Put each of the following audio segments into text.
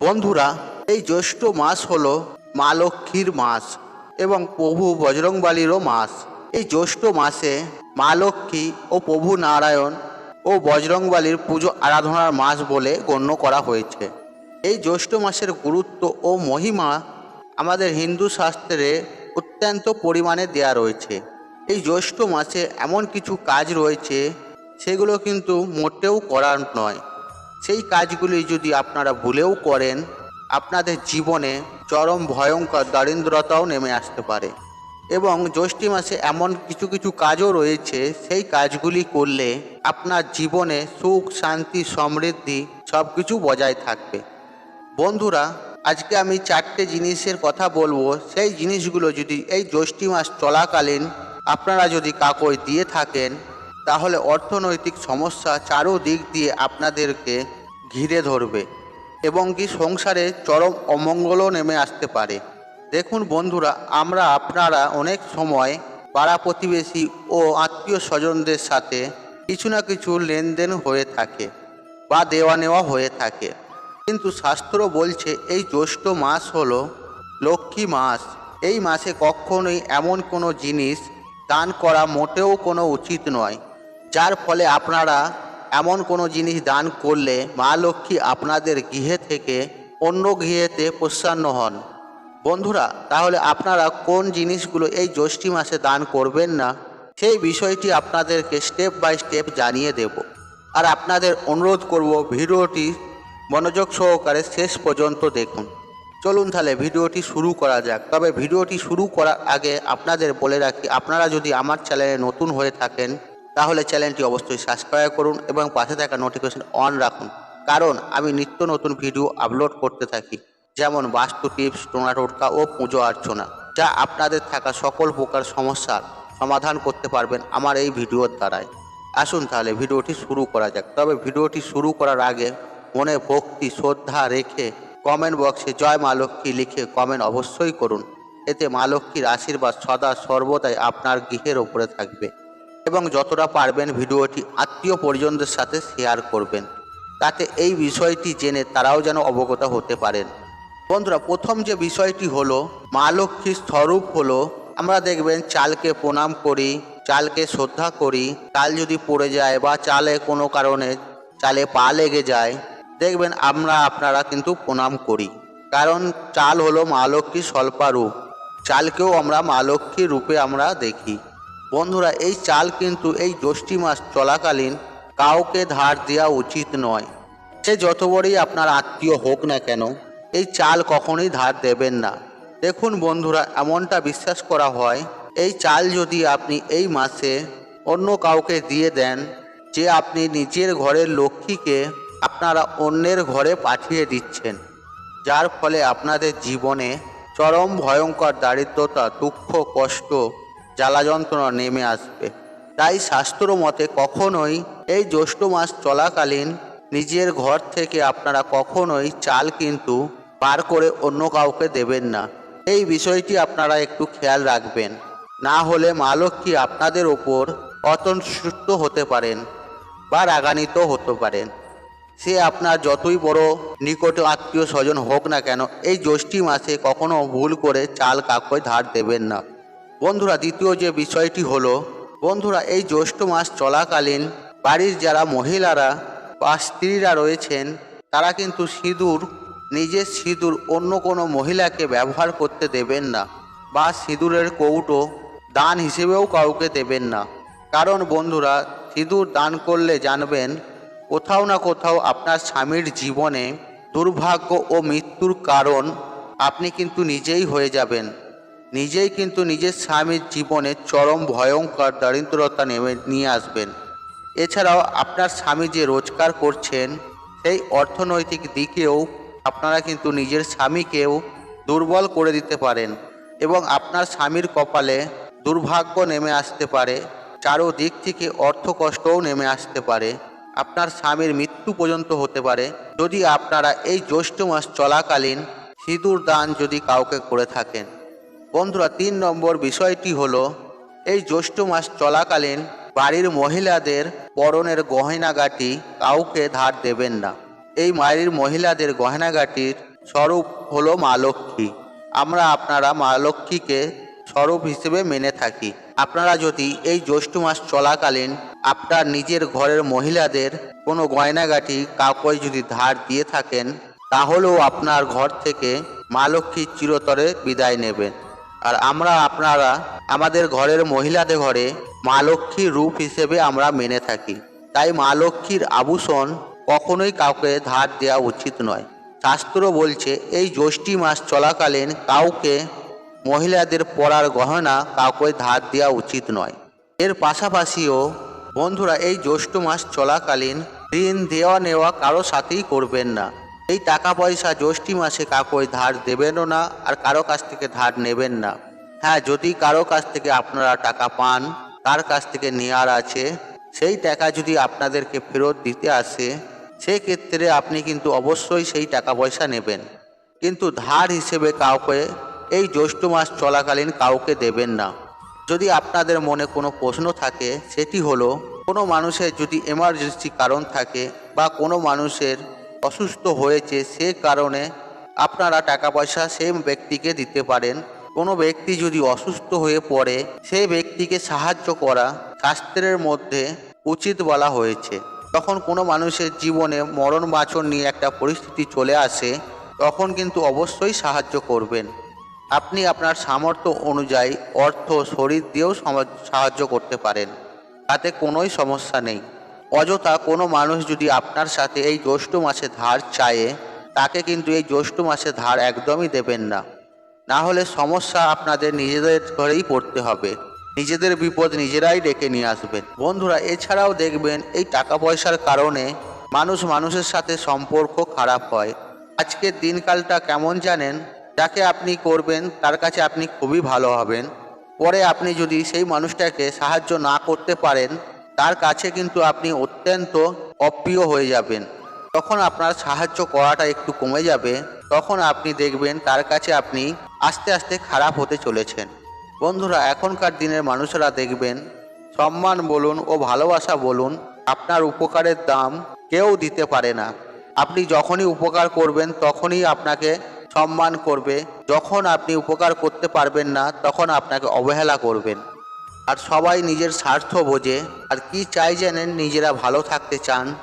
বন্ধুরা, এই জ্যৈষ্ঠ মাস হলো মা লক্ষ্মীর মাস এবং প্রভু বজরংবালিরও মাস। এই জ্যৈষ্ঠ মাসে মা লক্ষ্মী ও প্রভু নারায়ণ ও বজরংবালির পুজো আরাধনার মাস বলে গণ্য করা হয়েছে। এই জ্যৈষ্ঠ মাসের গুরুত্ব ও মহিমা আমাদের হিন্দু শাস্ত্রে অত্যন্ত পরিমাণে দেয়া রয়েছে। এই জ্যৈষ্ঠ মাসে এমন কিছু কাজ রয়েছে, সেগুলো কিন্তু মোটেও করার নয়। সেই কাজগুলি যদি আপনারা ভুলেও করেন, আপনাদের জীবনে চরম ভয়ঙ্কর দারিদ্রতাও নেমে আসতে পারে। এবং জ্যৈষ্ঠী মাসে এমন কিছু কিছু কাজও রয়েছে, সেই কাজগুলি করলে আপনার জীবনে সুখ, শান্তি, সমৃদ্ধি সব কিছু বজায় থাকবে। বন্ধুরা, আজকে আমি চারটে জিনিসের কথা বলব। সেই জিনিসগুলো যদি এই জ্যৈষ্ঠী মাস চলাকালীন আপনারা যদি কাকই দিয়ে থাকেন, তাহলে অর্থনৈতিক সমস্যা চারো দিক দিয়ে আপনাদেরকে ঘিরে ধরবে এবং কি সংসারে চরম অমঙ্গলও নেমে আসতে পারে। দেখুন বন্ধুরা, আমরা আপনারা অনেক সময় পাড়া প্রতিবেশী ও আত্মীয় স্বজনদের সাথে কিছু না কিছু লেনদেন হয়ে থাকে বা দেওয়া নেওয়া হয়ে থাকে। কিন্তু শাস্ত্র বলছে, এই জ্যৈষ্ঠ মাস হলো লক্ষ্মী মাস। এই মাসে কখনোই এমন কোনো জিনিস দান করা মোটেও কোনো উচিত নয়। যার ফলে আপনারা এমন কোনো জিনিস দান করলে মা লক্ষ্মী আপনাদের গৃহে থেকে অন্য গৃহেতে প্রস্থান্ন হন। বন্ধুরা, তাহলে আপনারা কোন জিনিসগুলো এই জ্যৈষ্ঠী মাসে দান করবেন না, সেই বিষয়টি আপনাদেরকে স্টেপ বাই স্টেপ জানিয়ে দেব। আর আপনাদের অনুরোধ করব ভিডিওটি মনোযোগ সহকারে শেষ পর্যন্ত দেখুন। চলুন তাহলে ভিডিওটি শুরু করা যাক। তবে ভিডিওটি শুরু করার আগে আপনাদের বলে রাখি, আপনারা যদি আমার চ্যানেলে নতুন হয়ে থাকেন তাহলে চ্যানেলটি অবশ্যই সাবস্ক্রাইব করুন এবং পাশে থাকা নোটিফিকেশন অন রাখুন। কারণ আমি নিত্য নতুন ভিডিও আপলোড করতে থাকি। যেমন বাস্তু টিপস টোনা টোটকা ও পুজো অর্চনা, যা আপনাদের থাকা সকল প্রকার সমস্যার সমাধান করতে পারবেন আমার এই ভিডিওর দ্বারাই। আসুন তাহলে ভিডিওটি শুরু করা যাক। তবে ভিডিওটি শুরু করার আগে মনে ভক্তি, শ্রদ্ধা রেখে কমেন্ট বক্সে জয় মা লক্ষ্মী লিখে কমেন্ট অবশ্যই করুন। এতে মা লক্ষ্মীর আশীর্বাদ সদা সর্বদাই আপনার গৃহের ওপরে থাকবে। এবং যতটা পারবেন ভিডিওটি আত্মীয় পরিজনদের সাথে শেয়ার করবেন। তাতে এই বিষয়টি জেনে তারাও যেন অবগত হতে পারেন। বন্ধুরা, প্রথম যে বিষয়টি হলো, মা লক্ষ্মীর স্বরূপ হলো, আমরা দেখবেন চালকে প্রণাম করি, চালকে শ্রদ্ধা করি, চাল যদি পড়ে যায় বা চালে কোনো কারণে চালে পা লেগে যায়, দেখবেন আমরা আপনারা কিন্তু প্রণাম করি। কারণ চাল হলো মা লক্ষ্মীর স্বল্পারূপ, চালকেও আমরা মা লক্ষ্মীর রূপে আমরা দেখি। বন্ধুরা, এই চাল কিন্তু এই জ্যৈষ্ঠী মাস চলাকালীন কাউকে ধার দেওয়া উচিত নয়। সে যত বড়ই আপনার আত্মীয় হোক না কেন, এই চাল কখনোই ধার দেবেন না। দেখুন বন্ধুরা, এমনটা বিশ্বাস করা হয়, এই চাল যদি আপনি এই মাসে অন্য কাউকে দিয়ে দেন, যে আপনি নিজের ঘরের লক্ষ্মীকে আপনারা অন্যের ঘরে পাঠিয়ে দিচ্ছেন, যার ফলে আপনাদের জীবনে চরম ভয়ঙ্কর দারিদ্রতা, দুঃখ, কষ্ট জ্বালা যন্ত্রণা নেমে আসবে। তাই শাস্ত্র মতে কখনোই এই জ্যৈষ্ঠ মাস চলাকালীন নিজের ঘর থেকে আপনারা কখনোই চাল কিন্তু বার করে অন্য কাউকে দেবেন না। এই বিষয়টি আপনারা একটু খেয়াল রাখবেন। না হলে মা লক্ষ্মী আপনাদের ওপর অতন্তুষ্ট হতে পারেন বা রাগান্বিত হতে পারেন। সে আপনার যতই বড় নিকট আত্মীয় স্বজন হোক না কেন, এই জ্যৈষ্ঠী মাসে কখনো ভুল করে চাল কাকই ধার দেবেন না। বন্ধুরা, দ্বিতীয় যে বিষয়টি হলো, বন্ধুরা, এই জ্যৈষ্ঠ মাস চলাকালীন বাড়ির যারা মহিলারা বা স্ত্রীরা রয়েছেন, তারা কিন্তু সিঁদুর, নিজের সিঁদুর অন্য কোনো মহিলাকে ব্যবহার করতে দেবেন না বা সিঁদুরের কৌটো দান হিসেবেও কাউকে দেবেন না। কারণ বন্ধুরা, সিঁদুর দান করলে জানবেন, কোথাও না কোথাও আপনার স্বামীর জীবনে দুর্ভাগ্য ও মৃত্যুর কারণ আপনি কিন্তু নিজেই হয়ে যাবেন। নিজেই কিন্তু নিজের স্বামীর জীবনে চরম ভয়ঙ্কর দারিদ্রতা নেমে, নিয়ে আসবেন। এছাড়াও আপনার স্বামী যে রোজগার করছেন, সেই অর্থনৈতিক দিকেও আপনারা কিন্তু নিজের স্বামীকেও দুর্বল করে দিতে পারেন এবং আপনার স্বামীর কপালে দুর্ভাগ্য নেমে আসতে পারে চারো দিক থেকে অর্থ কষ্টও নেমে আসতে পারে, আপনার স্বামীর মৃত্যু পর্যন্ত হতে পারে। যদি আপনারা এই জ্যৈষ্ঠ মাস চলাকালীন সিঁদুর দান যদি কাউকে করে থাকেন বন্ধুরা, তিন নম্বর বিষয়টি হলো, এই জ্যৈষ্ঠ মাস চলাকালীন বাড়ির মহিলাদের পরনের গয়নাগাটি কাউকে ধার দেবেন না। এই বাড়ির মহিলাদের গয়নাগাটির স্বরূপ হলো মা লক্ষ্মী। আমরা আপনারা মা লক্ষ্মীকে স্বরূপ হিসেবে মেনে থাকি। আপনারা যদি এই জ্যৈষ্ঠ মাস চলাকালীন আপনার নিজের ঘরের মহিলাদের কোনো গয়নাগাটি কাউকে যদি ধার দিয়ে থাকেন, তাহলেও আপনার ঘর থেকে মা লক্ষ্মী চিরতরে বিদায় নেবেন। আর আমরা আপনারা আমাদের ঘরের মহিলাদের ঘরে মা লক্ষ্মীর রূপ হিসেবে আমরা মেনে থাকি। তাই মা লক্ষ্মীর আভূষণ কখনোই কাউকে ধার দেওয়া উচিত নয়। শাস্ত্র বলছে, এই জ্যৈষ্ঠী মাস চলাকালীন কাউকে মহিলাদের পরার গহনা কাউকে ধার দেওয়া উচিত নয়। এর পাশাপাশিও বন্ধুরা, এই জ্যৈষ্ঠ মাস চলাকালীন ঋণ দেওয়া নেওয়া কারও সাথেই করবেন না। এই টাকা পয়সা জ্যৈষ্ঠী মাসে কাউকে ধার দেবেনও না, আর কারও কাছ থেকে ধার নেবেন না। হ্যাঁ যদি কারও কাছ থেকে আপনারা টাকা পান, তার কাছ থেকে নেওয়ার আছে, সেই টাকা যদি আপনাদেরকে ফেরত দিতে আসে, সেক্ষেত্রে আপনি কিন্তু অবশ্যই সেই টাকা পয়সা নেবেন। কিন্তু ধার হিসেবে কাউকে এই জ্যৈষ্ঠ মাস চলাকালীন কাউকে দেবেন না। যদি আপনাদের মনে কোনো প্রশ্ন থাকে, সেটি হলো, কোনো মানুষের যদি এমার্জেন্সি কারণ থাকে বা কোনো মানুষের অসুস্থ হয়েছে, সে কারণে আপনারা টাকা পয়সা সেই ব্যক্তিকে দিতে পারেন। কোনো ব্যক্তি যদি অসুস্থ হয়ে পড়ে, সেই ব্যক্তিকে সাহায্য করা শাস্ত্রের মধ্যে উচিত বলা হয়েছে। তখন কোনো মানুষের জীবনে মরণ বাঁচন নিয়ে একটা পরিস্থিতি চলে আসে, তখন কিন্তু অবশ্যই সাহায্য করবেন। আপনি আপনার সামর্থ্য অনুযায়ী অর্থ, শরীর দিয়েও সাহায্য করতে পারেন। তাতে কোনোই সমস্যা নেই। অযথা কোনো মানুষ যদি আপনার সাথে এই জ্যৈষ্ঠ মাসে ধার চায়ে, তাকে কিন্তু এই জ্যৈষ্ঠ মাসে ধার একদমই দেবেন না। না হলে সমস্যা আপনাদের নিজেদের ঘরেই পড়তে হবে। নিজেদের বিপদ নিজেরাই ডেকে নিয়ে আসবেন। বন্ধুরা, এছাড়াও দেখবেন এই টাকা পয়সার কারণে মানুষ মানুষের সাথে সম্পর্ক খারাপ হয়। আজকের দিনকালটা কেমন জানেন? যাকে আপনি করবেন, তার কাছে আপনি খুবই ভালো হবেন। পরে আপনি যদি সেই মানুষটাকে সাহায্য না করতে পারেন তার কাছে কিন্তু আপনি অত্যন্ত অপ্রিয় হয়ে যাবেন। তখন আপনার সাহায্য করাটা একটু কমে যাবে। তখন আপনি দেখবেন তার কাছে আপনি আস্তে আস্তে খারাপ হতে চলেছেন। বন্ধুরা, এখনকার দিনের মানুষেরা দেখবেন, সম্মান বলুন ও ভালোবাসা বলুন, আপনার উপকারের দাম কেউ দিতে পারে না। আপনি যখনই উপকার করবেন, তখনই আপনাকে সম্মান করবে। যখন আপনি উপকার করতে পারবেন না, তখন আপনাকে অবহেলা করবেন। আর সবাই নিজের স্বার্থ বোঝে। আর কি চাই জানেন নিজেরা ভালো থাকতে চান?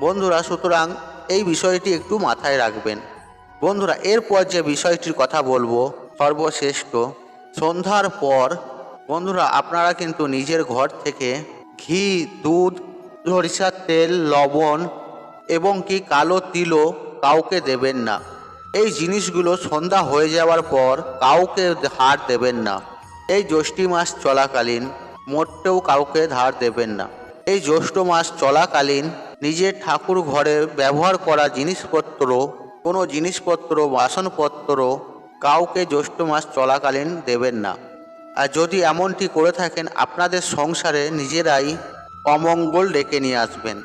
বন্ধুরা, সুতরাং এই বিষয়টি একটু মাথায় রাখবেন। বন্ধুরা, এরপর যে বিষয়টির কথা বলব, সর্বশ্রেষ্ঠ। সন্ধ্যার পর, বন্ধুরা, আপনারা কিন্তু নিজের ঘর থেকে ঘি, দুধ সরিষার তেল, লবণ এবং কি কালো তিলও কাউকে দেবেন না। এই জিনিসগুলো সন্ধ্যা হয়ে যাওয়ার পর কাউকে হার দেবেন না। এই জ্যৈষ্ঠী মাস চলাকালীন মোটেও কাউকে ধার দেবেন না। এই জ্যৈষ্ঠ মাস চলাকালীন নিজের ঠাকুর ঘরে ব্যবহার করা জিনিসপত্র, কোনো জিনিসপত্র, বাসনপত্র কাউকে জ্যৈষ্ঠ মাস চলাকালীন দেবেন না। আর যদি এমনটি করে থাকেন, আপনাদের সংসারে নিজেরাই অমঙ্গল ডেকে নিয়ে আসবেন।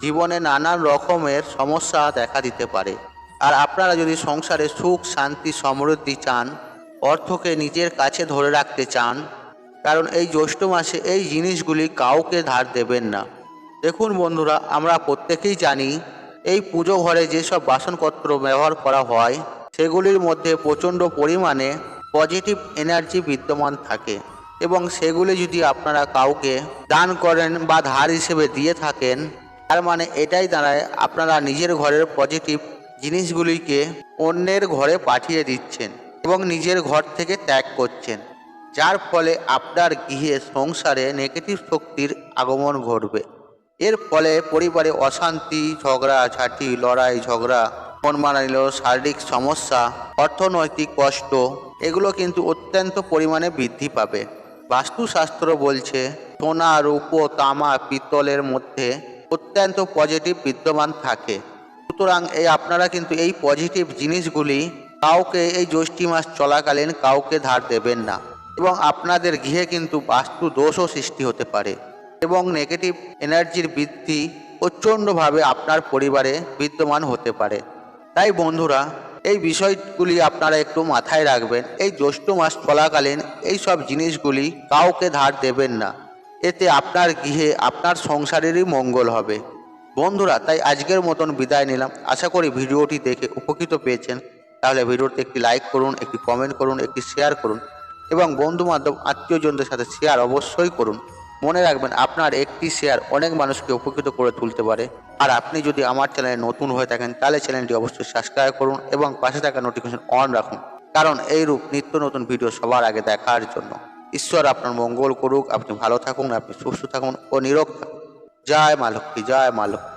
জীবনে নানান রকমের সমস্যা দেখা দিতে পারে। আর আপনারা যদি সংসারে সুখ, শান্তি, সমৃদ্ধি চান অর্থকে নিজের কাছে ধরে রাখতে চান, কারণ এই জ্যৈষ্ঠ মাসে এই জিনিসগুলি কাউকে ধার দেবেন না। দেখুন বন্ধুরা, আমরা প্রত্যেকেই জানি, এই পুজো ঘরে যেসব বাসনপত্র ব্যবহার করা হয়, সেগুলির মধ্যে প্রচণ্ড পরিমাণে পজিটিভ এনার্জি বিদ্যমান থাকে এবং সেগুলি যদি আপনারা কাউকে দান করেন বা ধার হিসেবে দিয়ে থাকেন, তার মানে এটাই দাঁড়ায়, আপনারা নিজের ঘরের পজিটিভ জিনিসগুলিকে অন্যের ঘরে পাঠিয়ে দিচ্ছেন। এবং নিজের ঘর থেকে ত্যাগ করছেন, যার ফলে আপনার গৃহে সংসারে নেগেটিভ শক্তির আগমন ঘটবে। এর ফলে পরিবারে অশান্তি, ঝগড়া, ঝাঁটি, লড়াই, ঝগড়া মন মানানিল শারীরিক সমস্যা, অর্থনৈতিক কষ্ট, এগুলো কিন্তু অত্যন্ত পরিমাণে বৃদ্ধি পাবে। বাস্তুশাস্ত্র বলছে, সোনা, রূপো, তামা, পিতলের মধ্যে অত্যন্ত পজিটিভ বিদ্যমান থাকে। সুতরাং এই আপনারা কিন্তু এই পজিটিভ জিনিসগুলি কাউকে এই জ্যৈষ্ঠী মাস চলাকালীন কাউকে ধার দেবেন না এবং আপনাদের গৃহে কিন্তু বাস্তু দোষও সৃষ্টি হতে পারে এবং নেগেটিভ এনার্জির বৃদ্ধি প্রচণ্ডভাবে আপনার পরিবারে বিদ্যমান হতে পারে। তাই বন্ধুরা, এই বিষয়গুলি আপনারা একটু মাথায় রাখবেন। এই জ্যৈষ্ঠ মাস চলাকালীন এই সব জিনিসগুলি কাউকে ধার দেবেন না। এতে আপনার গৃহে, আপনার সংসারেরই মঙ্গল হবে। বন্ধুরা, তাই আজকের মতন বিদায় নিলাম। আশা করি ভিডিওটি দেখে উপকৃত পেয়েছেন। তাহলে ভিডিওতে একটি লাইক করুন, একটি কমেন্ট করুন, একটি শেয়ার করুন এবং বন্ধু বান্ধব আত্মীয়জনদের সাথে শেয়ার অবশ্যই করুন। মনে রাখবেন, আপনার একটি শেয়ার অনেক মানুষকে উপকৃত করে তুলতে পারে। আর আপনি যদি আমার চ্যানেলে নতুন হয়ে থাকেন, তাহলে চ্যানেলটি অবশ্যই সাবস্ক্রাইব করুন এবং পাশে থাকা নোটিফিকেশন অন রাখুন। কারণ এইরূপ নিত্য নতুন ভিডিও সবার আগে দেখার জন্য। ঈশ্বর আপনার মঙ্গল করুক, আপনি ভালো থাকুন, আপনি সুস্থ থাকুন ও নিরোগ থাকুন। জয় মা লক্ষ্মী, জয় মা লক্ষ্মী।